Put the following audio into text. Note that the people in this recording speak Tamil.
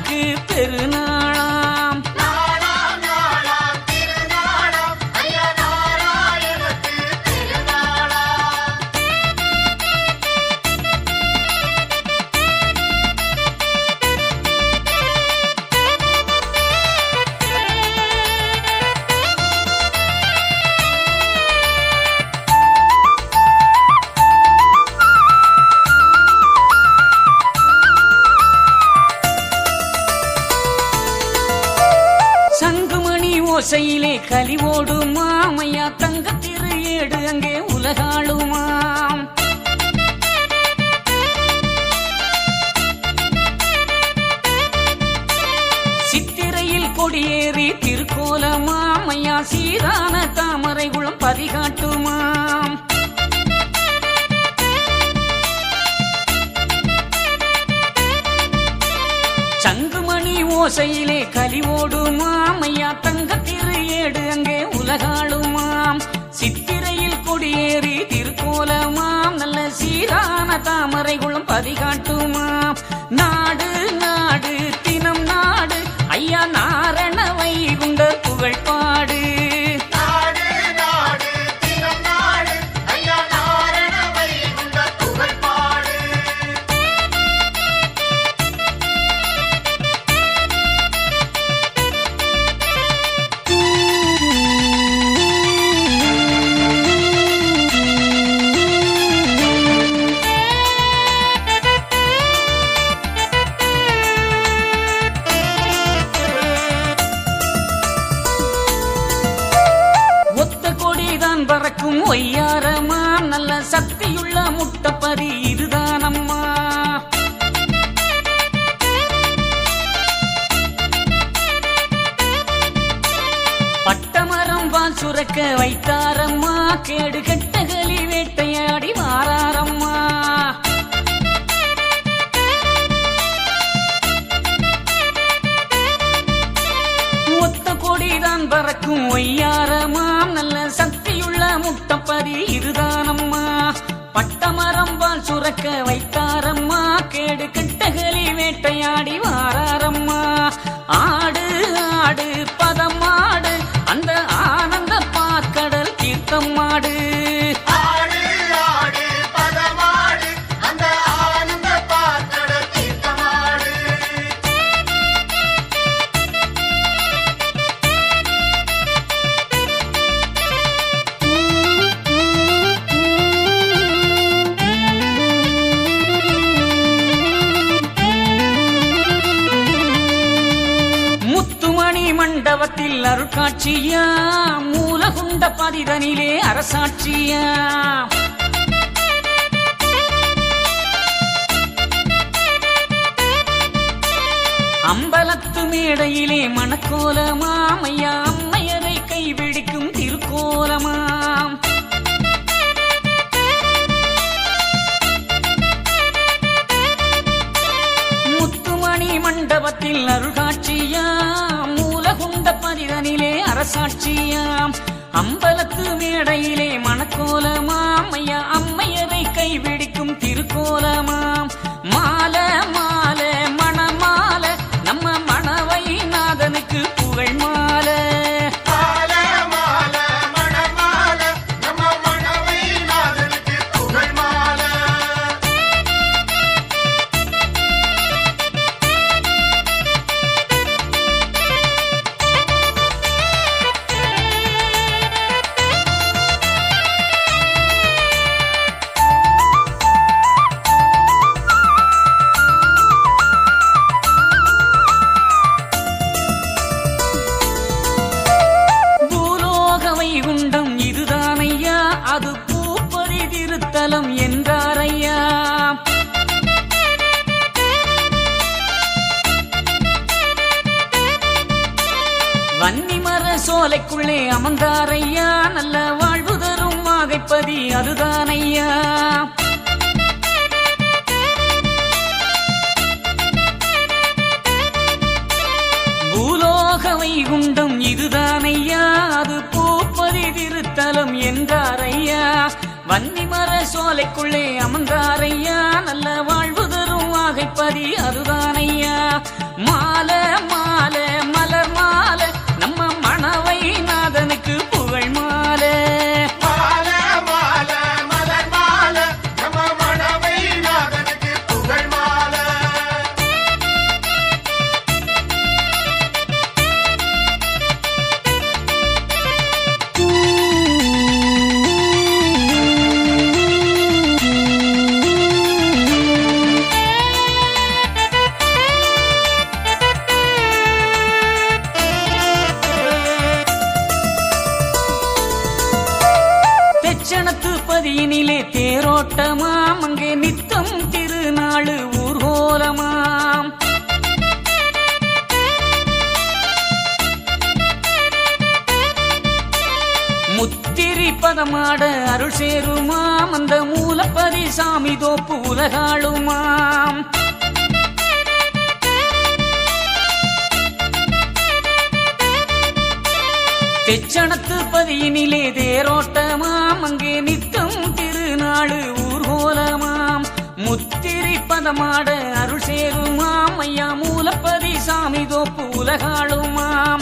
நமக்கு பெருநாளாம் அங்கே உலகாளுமாம். சித்திரையில் கொடியேறி திருக்கோலமாம் ஐயா சீரான தாமரை குளம் பதிகாட்டுமாம் சங்குமணி ஓசையிலே கலிவோடு மாமையா நல்ல சக்தியுள்ள முட்டப்பறி இதுதான் அம்மா பட்டமரம் பால் சுரக்க வைத்தாரம்மா. கேடு கெட்டகலி வேட்டையாடி வாராரம்மா ஒத்த கொடிதான் பறக்கும் ஒய்யாரமாம். நல்ல சக்தியுள்ள முட்டப்பதி இருதானம் பட்டமரம் பால் சுரக்க வைத்தாரம்மா. கேடு கட்டகளி வேட்டையாடி வாராரம்மா. ஆடு ஆடு பதமாடு மண்டபத்தில் அருட்காட்சியா? மூலகுண்ட பதிதனிலே அரசாட்சியா? அம்பலத்து மேடையிலே மணக்கோலமா மணக்கோலமாமையா அம்மையரை கைவிடிக்கும் திருக்கோலமா அம்பலத்து மேடையிலே மணக்கோலமாம். ஐயா அம்மையரை கைவிடிக்கும் திருக்கோலமாம். மாலமா வன்னிமர அமர்ந்தாரையா? நல்ல வாழ்வு தரும் வாகைப்பதி அதுதானையா? பூலோக வைகுண்டம் இதுதானையா? அது பூப்பதி திருத்தலம் என்றாரையா? வன்னிமர சோலைக்குள்ளே அமர்ந்தாரையா? நல்ல வாழ்வு தரும் வாகைப்பதி அதுதானையா? மால சதியினிலே தேரோட்டமாம். அங்கே நித்தம் திருநாளு ஊர்கோலமாம். முத்திரி பதமாட அருள் சேருமாம். அந்த மூலப்பதி சாமி தோப்பு உலகாளுமாம். தெச்சணத்து பதியினிலே தேரோட்டமாம். அங்கே நித்தம் திருநாளு ஊர்கோலமாம். முத்திரி பதமாட அருள் சேருமாம். ஐயா மூலப்பதி சாமி தோப்பு உலகாளுமாம்.